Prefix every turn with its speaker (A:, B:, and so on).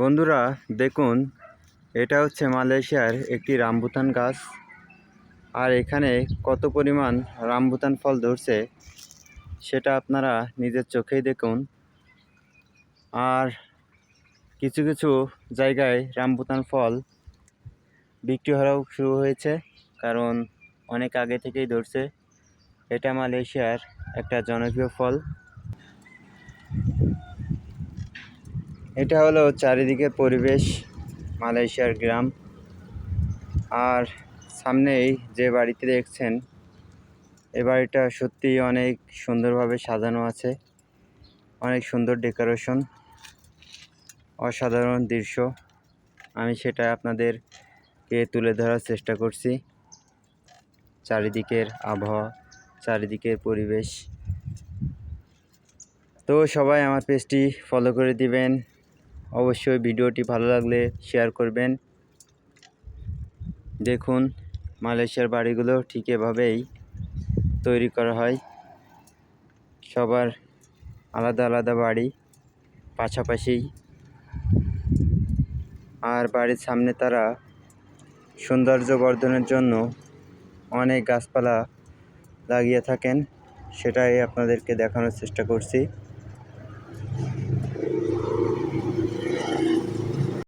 A: বন্ধুরা, দেখুন, এটা হচ্ছে মালয়েশিয়ার একটি রামবুতান গাছ। আর এখানে কত পরিমাণ রামবুতান ফল ধরছে, সেটা আপনারা নিজের চোখেই দেখুন। আর কিছু কিছু জায়গায় রামবুতান ফল বিক্রি হওয়াও শুরু হয়েছে, কারণ অনেক আগে থেকেই ধরছে। এটা মালয়েশিয়ার একটা জনপ্রিয় ফল। এটা হলো চারিদিকের পরিবেশ, মালয়েশিয়ার গ্রাম। আর সামনেই যে বাড়িতে দেখছেন, এ বাড়িটা সত্যিই অনেক সুন্দরভাবে সাজানো আছে। অনেক সুন্দর ডেকোরেশন, অসাধারণ দৃশ্য। আমি সেটা আপনাদেরকে তুলে ধরার চেষ্টা করছি। চারিদিকের আবহাওয়া, চারিদিকের পরিবেশ। তো সবাই আমার পেজটি ফলো করে দিবেন। অবশ্যই ভিডিওটি ভালো লাগলে শেয়ার করবেন। দেখুন, মালয়েশিয়ার বাড়িগুলো ঠিক এভাবেই তৈরি করা হয়। সবার আলাদা আলাদা বাড়ি পাশাপাশি। আর বাড়ির সামনে তারা সৌন্দর্য বর্ধনের জন্য অনেক গাছপালা লাগিয়ে থাকেন, সেটাই আপনাদেরকে দেখানোর চেষ্টা করছি।